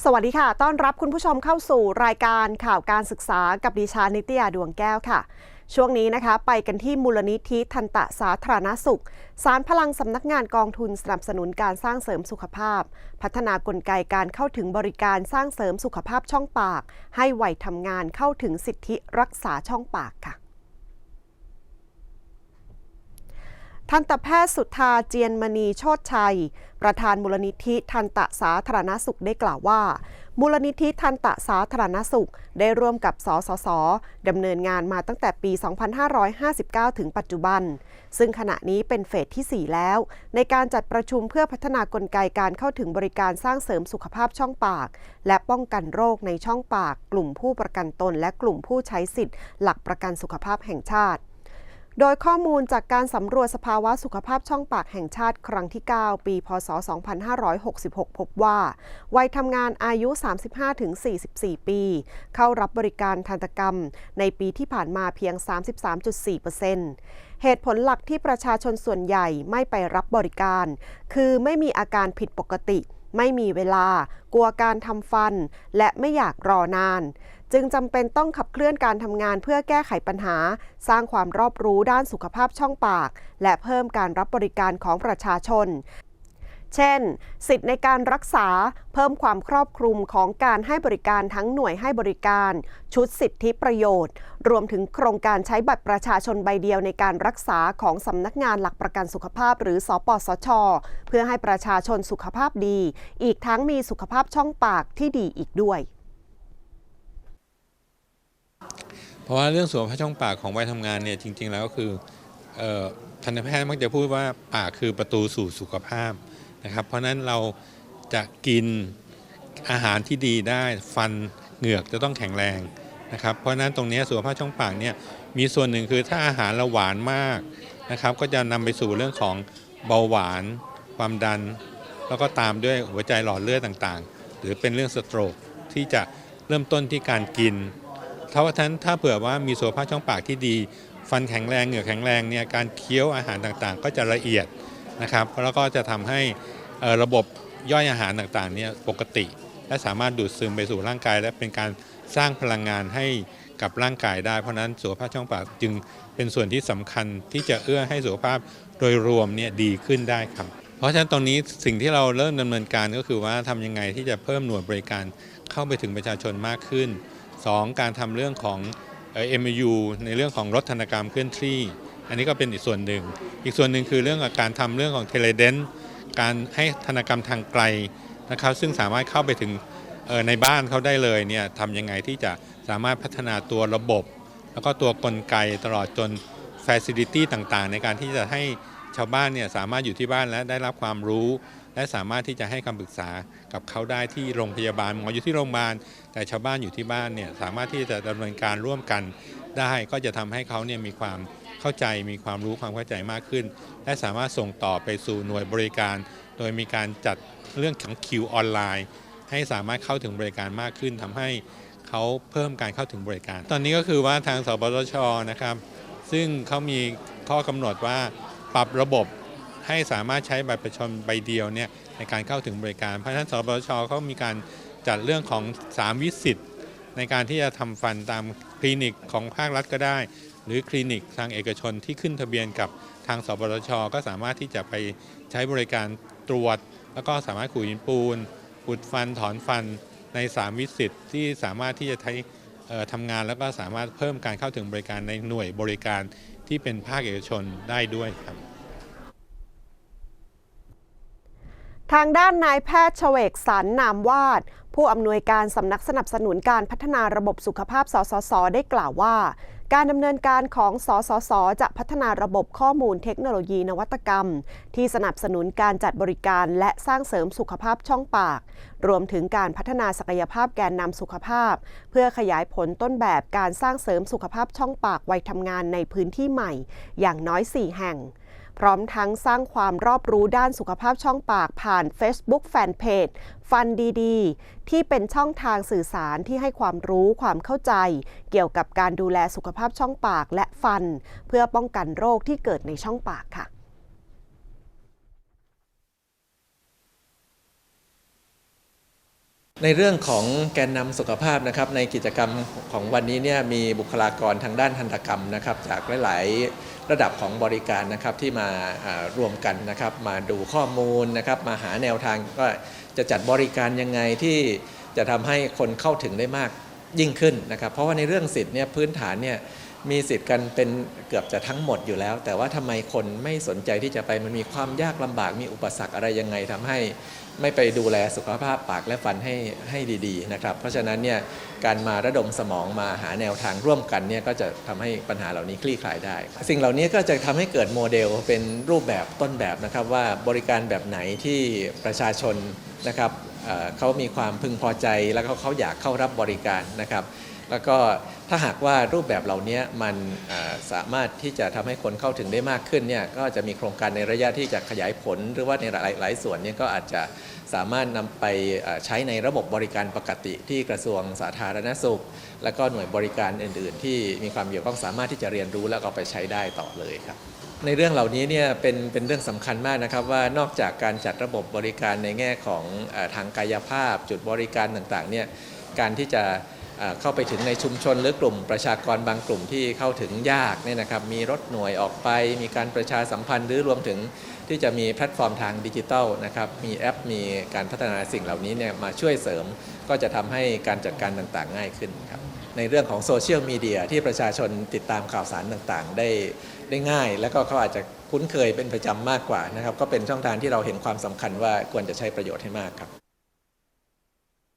สวัสดีค่ะ ต้อนรับคุณผู้ชมเข้าสู่รายการข่าวการศึกษากับดิฉันนิตยาดวงแก้วค่ะ ช่วงนี้นะคะไปกันที่มูลนิธิทันตะสาธารณสุข สารพลังสำนักงานกองทุนสนับสนุนการสร้างเสริมสุขภาพ พัฒนากลไกการเข้าถึงบริการสร้างเสริมสุขภาพช่องปาก ให้วัยทำงานเข้าถึงสิทธิรักษาช่องปากค่ะ ทันตแพทย์สุธาเจียนมณีโชตชัย ประธานมูลนิธิทันตะสาธารณสุขได้กล่าวว่า มูลนิธิทันตะสาธารณสุข ได้ร่วมกับสสสดำเนินงานมาตั้งแต่ปี 2559 ถึงปัจจุบัน ซึ่งขณะนี้เป็นเฟสที่ 4 แล้ว ในการจัดประชุมเพื่อพัฒนากลไกการเข้าถึงบริการสร้างเสริมสุขภาพช่องปาก และป้องกันโรคในช่องปาก กลุ่มผู้ประกันตน และกลุ่มผู้ใช้สิทธิ์ หลักประกันสุขภาพแห่งชาติ โดยข้อมูลจากการสำรวจสภาวะสุขภาพช่องปากแห่งชาติครั้งที่ 9 ปี พศ 2566 พบว่า วัยทำงานอายุ 35-44 ปี เข้ารับบริการทันตกรรม ในปีที่ผ่านมาเพียง 33.4%เหตุผลหลักที่ประชาชนส่วนใหญ่ไม่ไปรับบริการ คือไม่มีอาการผิดปกติ ไม่มีเวลา กลัวการทำฟัน และไม่อยากรอนาน จึงจำเป็นต้องขับเคลื่อนการทำงานเพื่อแก้ไขปัญหา สร้างความรอบรู้ด้านสุขภาพช่องปาก และเพิ่มการรับบริการของประชาชนเช่น สิทธิ์ในการรักษาเพิ่มความครอบคลุมของการให้บริการทั้งหน่วยให้บริการ ชุดสิทธิประโยชน์ รวมถึงโครงการใช้บัตรประชาชนใบเดียวในการรักษาของสำนักงานหลักประกันสุขภาพหรือสปสช เพื่อให้ประชาชนสุขภาพดี อีกทั้งมีสุขภาพช่องปากที่ดีอีกด้วย เพราะว่าเรื่องสุขภาพช่องปากของวัยทำงานเนี่ยจริง ๆ แล้วก็คือออทันตแพทย์มักจะพูดว่าปากคือประตูสู่สุขภาพนะครับ เพราะฉะนั้นเราจะกินอาหารที่ดีได้ฟันเหงือกจะต้องแข็งแรงนะครับ เพราะฉะนั้นตรงนี้สุขภาพช่องปากเนี่ยมีส่วนหนึ่งคือถ้าอาหารเราหวานมากนะครับ ก็จะนำไปสู่เรื่องของเบาหวาน ความดัน แล้วก็ตามด้วยหัวใจหลอดเลือดต่างๆ หรือเป็นเรื่องสโตรกที่จะเริ่มต้นที่การกิน ถ้าว่าท่านถ้าเผื่อว่ามีสุขภาพช่องปากที่ดี ฟันแข็งแรงเหงือกแข็งแรงเนี่ยการเคี้ยวอาหารต่างๆ ก็จะละเอียดนะครับแล้วก็จะทำให้ระบบย่อยอาหารต่างๆเนี่ยปกติ และสามารถดูดซึมไปสู่ร่างกาย และเป็นการสร้างพลังงานให้กับร่างกายได้เพราะนั้นสุขภาพช่องปากจึงเป็นส่วนที่สำคัญที่จะเอื้อให้สุขภาพโดยรวมเนี่ยดีขึ้นได้ครับ เพราะฉะนั้นตรงนี้สิ่งที่เราเริ่มดำเนินการก็คือว่าทำยังไงที่จะเพิ่มหน่วยบริการเข้าไปถึงประชาชนมากขึ้น 2. การทำเรื่องของเอ่อ MU ในเรื่องของรถธนกรรมเคลื่อนที่ อันนี้ก็เป็นอีกส่วนหนึ่ง อีกส่วนหนึ่งคือเรื่องของการทำเรื่องของเทเลเดนการให้ธนกรรมทางไกลนะครับซึ่งสามารถเข้าไปถึงในบ้านเขาได้เลยเนี่ยทำยังไงที่จะสามารถพัฒนาตัวระบบ แล้วก็ตัวกลไกตลอดจน Facility ต่างๆ ในการที่จะให้ชาวบ้านเนี่ยสามารถอยู่ที่บ้านและได้รับความรู้ และสามารถที่จะให้คำปรึกษากับเขาได้ที่โรงพยาบาลหมออยู่ที่โรงพยาบาล แต่ชาวบ้านอยู่ที่บ้านเนี่ยสามารถที่จะดำเนินการร่วมกันได้ก็จะทำให้เขาเนี่ยมีความเข้าใจมีความรู้ความเข้าใจมากขึ้น และสามารถส่งต่อไปสู่หน่วยบริการ โดยมีการจัดเรื่องของคิวออนไลน์ ให้สามารถเข้าถึงบริการมากขึ้นทำให้เขาเพิ่มการเข้าถึงบริการ ตอนนี้ก็คือว่าทางสปสชนะครับ ซึ่งเขามีข้อกำหนดว่าปรับระบบ ให้สามารถใช้บัตรประชาชนใบเดียวเนี่ยในการเข้าถึงบริการ เพราะฉะนั้นสปชเขามีการจัดเรื่องของ 3 วิสิตในการที่จะทำฟันตามคลินิกของภาครัฐก็ได้ หรือคลินิกทางเอกชนที่ขึ้นทะเบียนกับทางสปชก็สามารถที่จะไปใช้บริการตรวจ แล้วก็สามารถขูดหินปูนอุดฟันถอนฟันใน 3 วิสิตที่สามารถที่จะใช้ทำงานแล้วก็สามารถเพิ่มการเข้าถึงบริการในหน่วยบริการที่เป็นภาคเอกชนได้ด้วยครับ ทางด้านนายแพทย์เฉวกสรรนามวาด ผู้อำนวยการสำนักสนับสนุนการพัฒนาระบบสุขภาพสสส ได้กล่าวว่า การดำเนินการของสสส จะพัฒนาระบบข้อมูลเทคโนโลยีนวัตกรรม ที่สนับสนุนการจัดบริการและสร้างเสริมสุขภาพช่องปาก รวมถึงการพัฒนาศักยภาพแกนนำสุขภาพ เพื่อขยายผลต้นแบบการสร้างเสริมสุขภาพช่องปากวัยทำงานในพื้นที่ใหม่ อย่างน้อย 4 แห่ง พร้อมทั้งสร้างความรอบรู้ด้านสุขภาพช่องปากผ่าน Facebook Fanpage ฟันดีๆ ที่เป็นช่องทางสื่อสารที่ให้ความรู้ความเข้าใจ เกี่ยวกับการดูแลสุขภาพช่องปากและฟัน เพื่อป้องกันโรคที่เกิดในช่องปากค่ะ ในเรื่องของแกนนำสุขภาพนะครับในกิจกรรมของวันนี้เนี่ยมีบุคลากรทางด้านทันตกรรมนะครับจากหลาย ๆ ระดับของบริการนะครับที่มารวมกันนะครับมาดูข้อมูลนะครับมาหาแนวทางก็จะจัดบริการยังไงที่จะทำให้คนเข้าถึงได้มากยิ่งขึ้นนะครับ เพราะว่าในเรื่องสิทธิ์เนี่ยพื้นฐานเนี่ยมีสิทธิ์กันเป็นเกือบจะทั้งหมดอยู่แล้ว แต่ว่าทำไมคนไม่สนใจที่จะไปมันมีความยากลำบากมีอุปสรรคอะไรยังไงทำให้ ไม่ไปดูแลสุขภาพปากและฟันให้ให้ดีๆนะครับ เพราะฉะนั้นเนี่ยการมาระดมสมองมาหาแนวทางร่วมกันเนี่ยก็จะทำให้ปัญหาเหล่านี้คลี่คลายได้ สิ่งเหล่านี้ก็จะทำให้เกิดโมเดลเป็นรูปแบบต้นแบบนะครับว่าบริการแบบไหนที่ประชาชนนะครับเขามีความพึงพอใจแล้วก็เขาอยากเข้ารับบริการนะครับ แล้วก็ถ้าหากว่ารูปแบบเหล่านี้มันสามารถที่จะทำให้คนเข้าถึงได้มากขึ้นเนี่ยก็จะมีโครงการในระยะที่จะขยายผล หรือว่าในหลายหลายส่วนเนี่ยก็อาจจะสามารถนำไปใช้ในระบบบริการปกติที่กระทรวงสาธารณสุข และก็หน่วยบริการอื่น ๆ ที่มีความเกี่ยวข้องสามารถที่จะเรียนรู้แล้วก็ไปใช้ได้ต่อเลยครับในเรื่องเหล่านี้เนี่ยเป็นเป็นเรื่องสำคัญมากนะครับว่านอกจากการจัดระบบบริการในแง่ของอทางกายภาพ จุดบริการต่างๆเนี่ยการที่จะ เข้าไปถึงในชุมชนหรือกลุ่มประชากรบางกลุ่มที่เข้าถึงยากเนี่ยนะครับมีรถหน่วยออกไป มีการประชาสัมพันธ์หรือรวมถึงที่จะมีแพลตฟอร์มทางดิจิทัลนะครับมีแอปมีการพัฒนาสิ่งเหล่านี้เนี่ยมาช่วยเสริม ก็จะทำให้การจัดการต่างๆ ง่ายขึ้นครับในเรื่องของโซเชียลมีเดียที่ประชาชนติดตามข่าวสารต่างๆ ได้ได้ง่าย แล้วก็เขาอาจจะคุ้นเคยเป็นประจำมากกว่านะครับก็เป็นช่องทางที่เราเห็นความสำคัญว่าควรจะใช้ประโยชน์ให้มากครับ